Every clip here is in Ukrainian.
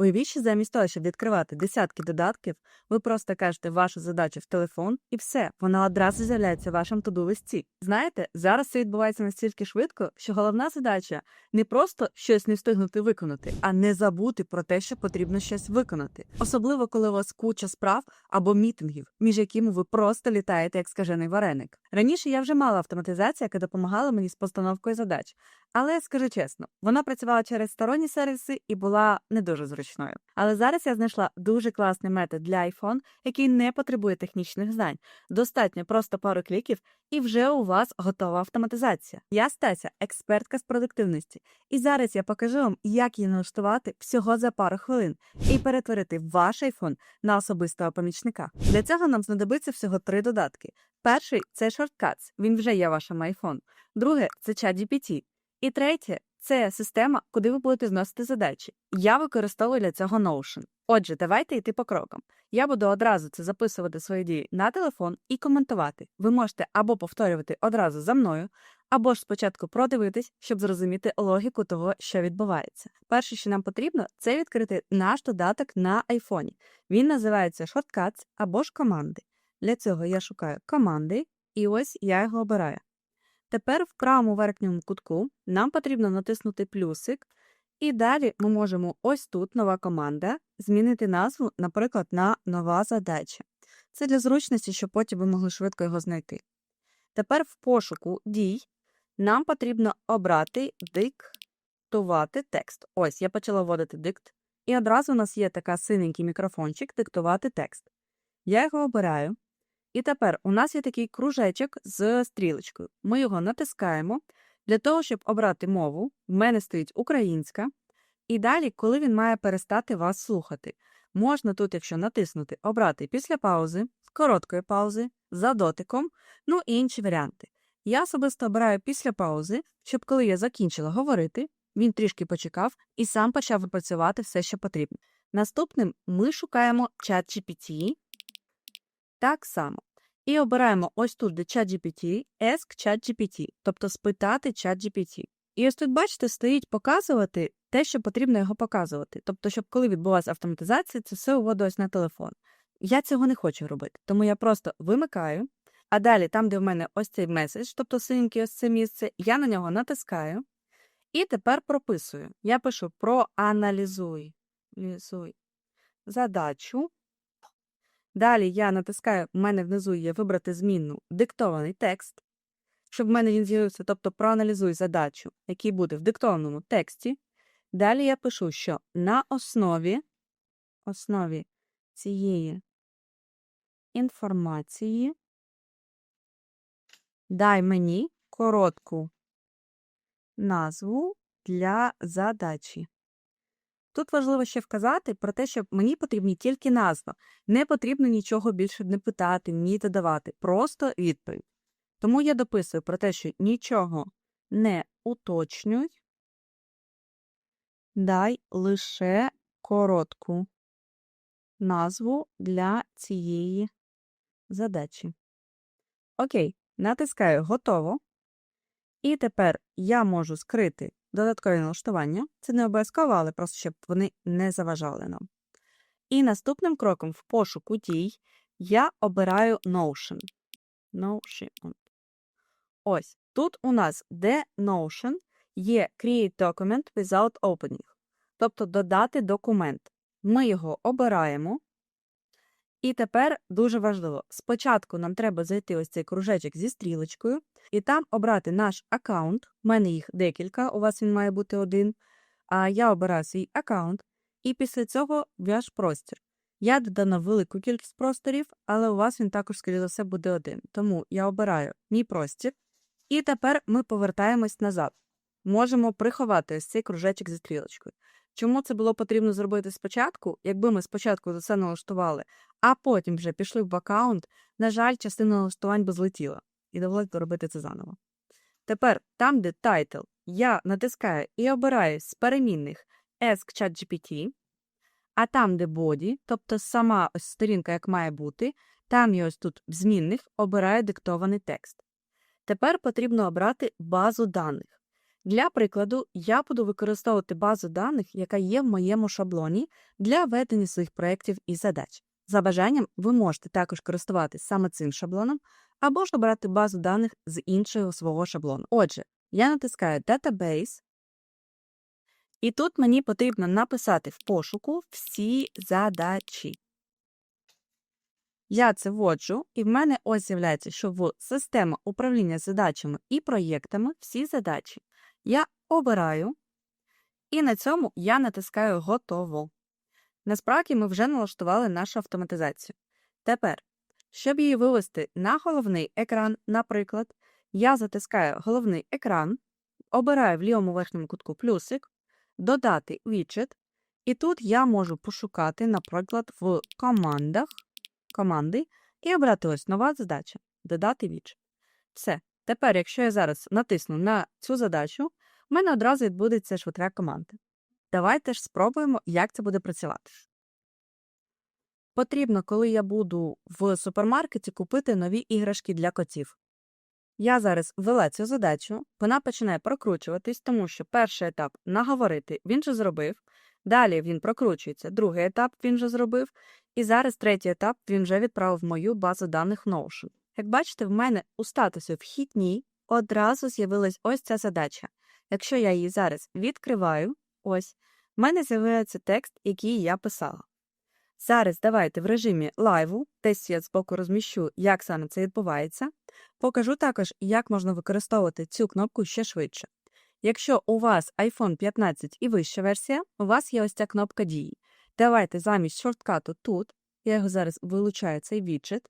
Уявіть, що замість того, щоб відкривати десятки додатків, ви просто кажете вашу задачу в телефон, і все, вона одразу з'являється в вашому туду листі. Знаєте, зараз це відбувається настільки швидко, що головна задача не просто щось не встигнути виконати, а не забути про те, що потрібно щось виконати. Особливо, коли у вас куча справ або мітингів, між якими ви просто літаєте як скажений вареник. Раніше я вже мала автоматизацію, яка допомагала мені з постановкою задач. Але скажу чесно, вона працювала через сторонні сервіси і була не дуже зручною. Але зараз я знайшла дуже класний метод для iPhone, який не потребує технічних знань. Достатньо просто пару кліків, і вже у вас готова автоматизація. Я Стася, експертка з продуктивності, і зараз я покажу вам, як її налаштувати всього за пару хвилин і перетворити ваш iPhone на особистого помічника. Для цього нам знадобиться всього три додатки. Перший це Shortcuts, він вже є в вашому iPhone. Друге це ChatGPT. І третє це система, куди ви будете зносити задачі. Я використовую для цього Notion. Отже, давайте йти по крокам. Я буду одразу це записувати свої дії на телефон і коментувати. Ви можете або повторювати одразу за мною, або ж спочатку продивитись, щоб зрозуміти логіку того, що відбувається. Перше, що нам потрібно, це відкрити наш додаток на айфоні. Він називається Shortcuts або ж команди. Для цього я шукаю команди, і ось я його обираю. Тепер в правому верхньому кутку нам потрібно натиснути плюсик, і далі ми можемо ось тут нова команда змінити назву, наприклад, на нова задача. Це для зручності, щоб потім ви могли швидко його знайти. Тепер в пошуку дій нам потрібно обрати диктувати текст. Ось, я почала вводити дикт, і одразу у нас є така синенький мікрофончик диктувати текст. Я його обираю. І тепер у нас є такий кружечок з стрілочкою. Ми його натискаємо для того, щоб обрати мову. В мене стоїть українська. І далі, коли він має перестати вас слухати, можна тут, якщо натиснути, обрати після паузи, з короткої паузи, за дотиком, ну і інші варіанти. Я особисто обираю після паузи, щоб коли я закінчила говорити, він трішки почекав і сам почав випрацювати все, що потрібно. Наступним ми шукаємо чат GPT. Так само. І обираємо ось тут, де ChatGPT, Ask ChatGPT, тобто спитати ChatGPT. І ось тут, бачите, стоїть показувати те, що потрібно його показувати. Тобто, щоб коли відбулася автоматизація, це все уводилось на телефон. Я цього не хочу робити, тому я просто вимикаю, а далі, там, де в мене ось цей меседж, тобто синьки, ось це місце, я на нього натискаю і тепер прописую. Я пишу проаналізуй задачу. Далі я натискаю, у мене внизу є вибрати змінну диктований текст, щоб в мене він з'явився, тобто проаналізуй задачу, який буде в диктованому тексті. Далі я пишу, що на основі, основі цієї інформації дай мені коротку назву для задачі. Тут важливо ще вказати про те, що мені потрібні тільки назва. Не потрібно нічого більше не питати, ні додавати. Просто відповідь. Тому я дописую про те, що нічого не уточнюй, дай лише коротку назву для цієї задачі. Окей, натискаю Готово. І тепер я можу скрити додаткові налаштування. Це не обов'язково, але просто щоб вони не заважали нам. І наступним кроком в пошуку дій я обираю Notion. Notion. Ось тут у нас де Notion є Create Document without opening, тобто додати документ. Ми його обираємо. І тепер дуже важливо: спочатку нам треба зайти ось цей кружечок зі стрілочкою, і там обрати наш аккаунт. У мене їх декілька, у вас він має бути один. А я обираю свій аккаунт, і після цього ваш простір. Я додана велику кількість просторів, але у вас він також, скоріше за все, буде один. Тому я обираю мій простір. І тепер ми повертаємось назад. Можемо приховати ось цей кружечок зі стрілочкою. Чому це було потрібно зробити спочатку? Якби ми спочатку за це налаштували, а потім вже пішли в аккаунт, на жаль, частина налаштувань би злетіла, і довелося робити це заново. Тепер, там, де title, я натискаю і обираю з перемінних Ask ChatGPT, а там, де body, тобто сама ось сторінка, як має бути, там я ось тут в змінних обираю диктований текст. Тепер потрібно обрати базу даних. Для прикладу, я буду використовувати базу даних, яка є в моєму шаблоні для ведення своїх проєктів і задач. За бажанням, ви можете також користуватись саме цим шаблоном або ж обрати базу даних з іншого свого шаблону. Отже, я натискаю Database, і тут мені потрібно написати в пошуку всі задачі. Я це вводжу, і в мене ось з'являється, що в система управління задачами і проєктами всі задачі. Я обираю, і на цьому я натискаю Готово. Насправді ми вже налаштували нашу автоматизацію. Тепер, щоб її вивести на головний екран, наприклад, я затискаю головний екран, обираю в лівому верхньому кутку плюсик, додати widget, і тут я можу пошукати, наприклад, в командах команди і обрати ось нова задача додати widget. Все. Тепер, якщо я зараз натисну на цю задачу, в мене одразу відбудеться швидка команда. Давайте ж спробуємо, як це буде працювати. Потрібно, коли я буду в супермаркеті, купити нові іграшки для котів. Я зараз ввела цю задачу, вона починає прокручуватись, тому що перший етап наговорити він же зробив. Далі він прокручується, другий етап він вже зробив, і зараз третій етап він вже відправив в мою базу даних Notion. Як бачите, в мене у статусі вхідній одразу з'явилась ось ця задача. Якщо я її зараз відкриваю, ось, в мене з'являється текст, який я писала. Зараз давайте в режимі лайву, десь я збоку розміщу, як саме це відбувається. Покажу також, як можна використовувати цю кнопку ще швидше. Якщо у вас iPhone 15 і вища версія, у вас є ось ця кнопка дії. Давайте замість шорткату тут, я його зараз вилучаю цей віджит,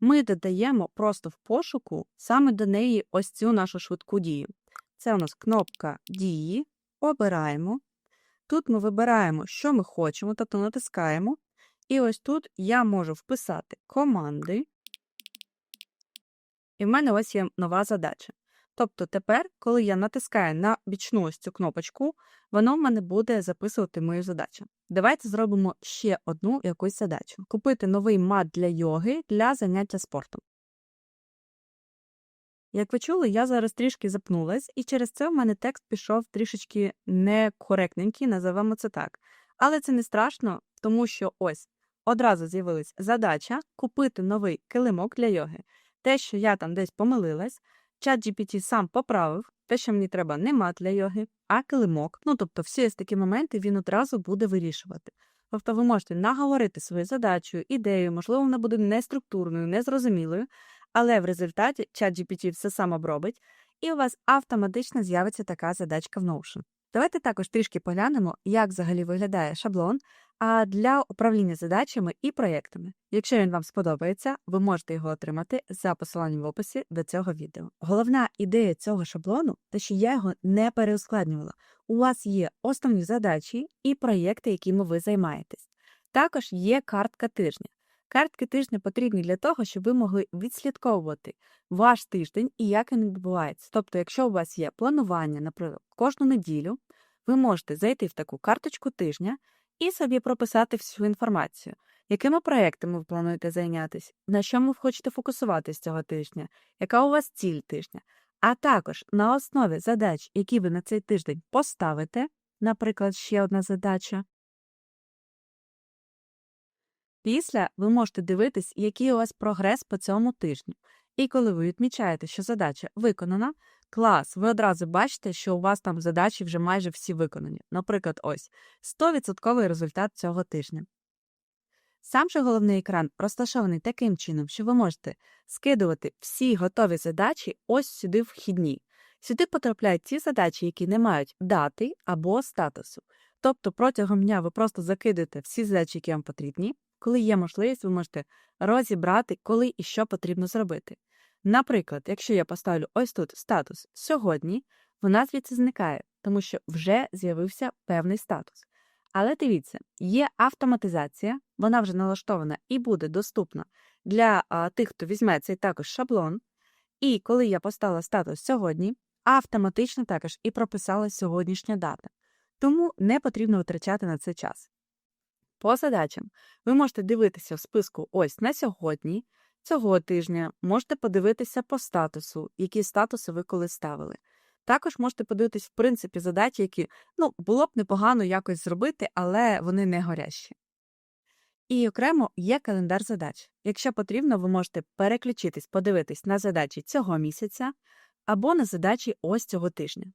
ми додаємо просто в пошуку саме до неї ось цю нашу швидку дію. Це у нас кнопка дії, обираємо. Тут ми вибираємо, що ми хочемо, тобто натискаємо. І ось тут я можу вписати команди. І в мене ось є нова задача. Тобто тепер, коли я натискаю на бічну ось цю кнопочку, воно в мене буде записувати мою задачу. Давайте зробимо ще одну якусь задачу: купити новий мат для йоги для заняття спортом. Як ви чули, я зараз трішки запнулась, і через це в мене текст пішов трішечки некоректненький, називаємо це так. Але це не страшно, тому що ось одразу з'явилась задача купити новий килимок для йоги. Те, що я там десь помилилась, чат GPT сам поправив, те, що мені треба не мат для йоги, а килимок. Ну тобто, всі ось такі моменти він одразу буде вирішувати. Тобто ви можете наговорити свою задачу, ідею, можливо, вона буде неструктурною, незрозумілою, але в результаті чат GPT все сам обробить, і у вас автоматично з'явиться така задачка в Notion. Давайте також трішки поглянемо, як взагалі виглядає шаблон а для управління задачами і проєктами. Якщо він вам сподобається, ви можете його отримати за посиланням в описі до цього відео. Головна ідея цього шаблону те, що я його не переускладнювала. У вас є основні задачі і проєкти, якими ви займаєтесь. Також є картка тижня. Картки тижня потрібні для того, щоб ви могли відслідковувати ваш тиждень і як він відбувається. Тобто, якщо у вас є планування, наприклад, кожну неділю, ви можете зайти в таку карточку тижня і собі прописати всю інформацію, якими проектами ви плануєте зайнятися, на чому ви хочете фокусуватись цього тижня, яка у вас ціль тижня, а також на основі задач, які ви на цей тиждень поставите, наприклад, ще одна задача. Після ви можете дивитись, який у вас прогрес по цьому тижню. І коли ви відмічаєте, що задача виконана, клас, ви одразу бачите, що у вас там задачі вже майже всі виконані. Наприклад, ось 100% результат цього тижня. Сам же головний екран розташований таким чином, що ви можете скидувати всі готові задачі ось сюди вхідні. Сюди потрапляють ті задачі, які не мають дати або статусу. Тобто протягом дня ви просто закидуєте всі задачі, які вам потрібні. Коли є можливість, ви можете розібрати, коли і що потрібно зробити. Наприклад, якщо я поставлю ось тут статус сьогодні, вона звідси зникає, тому що вже з'явився певний статус. Але дивіться, є автоматизація, вона вже налаштована і буде доступна для а, тих, хто візьме цей також шаблон. І коли я поставила статус сьогодні, автоматично також і прописала сьогоднішня дата. Тому не потрібно витрачати на це час. По задачам ви можете дивитися в списку ось на сьогодні, цього тижня, можете подивитися по статусу, які статуси ви коли ставили. Також можете подивитись, в принципі, задачі, які ну, було б непогано якось зробити, але вони не горящі. І окремо є календар задач. Якщо потрібно, ви можете переключитись, подивитись на задачі цього місяця або на задачі ось цього тижня.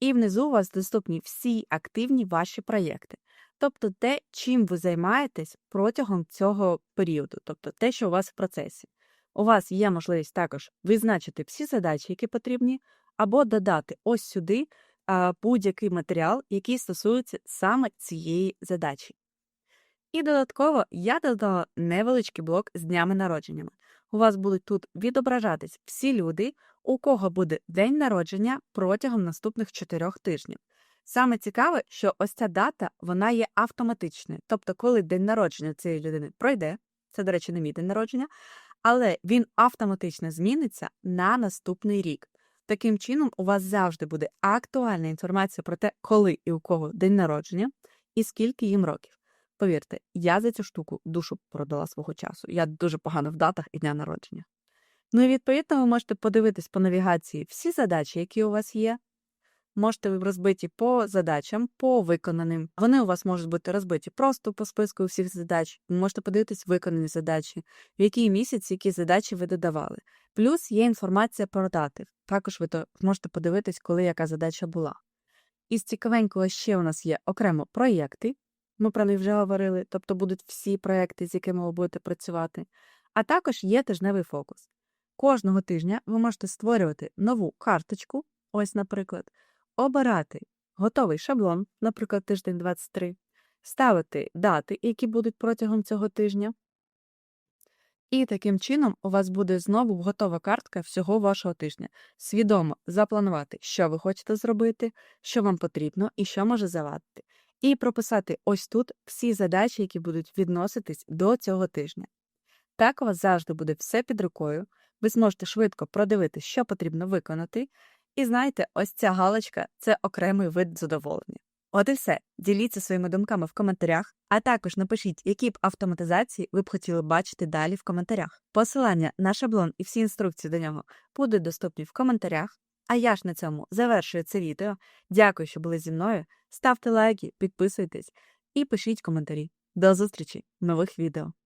І внизу у вас доступні всі активні ваші проєкти, тобто те, чим ви займаєтесь протягом цього періоду, тобто те, що у вас в процесі. У вас є можливість також визначити всі задачі, які потрібні, або додати ось сюди будь-який матеріал, який стосується саме цієї задачі. І додатково я додала невеличкий блок з днями народженнями. У вас будуть тут відображатись всі люди, у кого буде день народження протягом наступних чотирьох тижнів. Саме цікаве, що ось ця дата вона є автоматичною. Тобто, коли день народження цієї людини пройде, це, до речі, не мій день народження, але він автоматично зміниться на наступний рік. Таким чином, у вас завжди буде актуальна інформація про те, коли і у кого день народження, і скільки їм років. Повірте, я за цю штуку душу продала свого часу. Я дуже погано в датах і дня народження. Ну і відповідно, ви можете подивитись по навігації всі задачі, які у вас є. Можете розбиті по задачам, по виконаним. Вони у вас можуть бути розбиті просто по списку всіх задач. Ви можете подивитись виконані задачі, в який місяць які задачі ви додавали. Плюс є інформація про дати. Також ви то можете подивитись, коли яка задача була. Із цікавенького ще у нас є окремо проєкти. Ми про них вже говорили, тобто будуть всі проекти, з якими ви будете працювати. А також є тижневий фокус. Кожного тижня ви можете створювати нову карточку, ось, наприклад, обирати готовий шаблон, наприклад, тиждень 23, ставити дати, які будуть протягом цього тижня. І таким чином у вас буде знову готова картка всього вашого тижня. Свідомо запланувати, що ви хочете зробити, що вам потрібно і що може завадити. І прописати ось тут всі задачі, які будуть відноситись до цього тижня. Так у вас завжди буде все під рукою, ви зможете швидко продивитися, що потрібно виконати. І знаєте, ось ця галочка це окремий вид задоволення. От і все. Діліться своїми думками в коментарях, а також напишіть, які б автоматизації ви б хотіли бачити далі в коментарях. Посилання на шаблон і всі інструкції до нього будуть доступні в коментарях. А я ж на цьому завершую це відео. Дякую, що були зі мною. Ставте лайки, підписуйтесь і пишіть коментарі. До зустрічі в нових відео.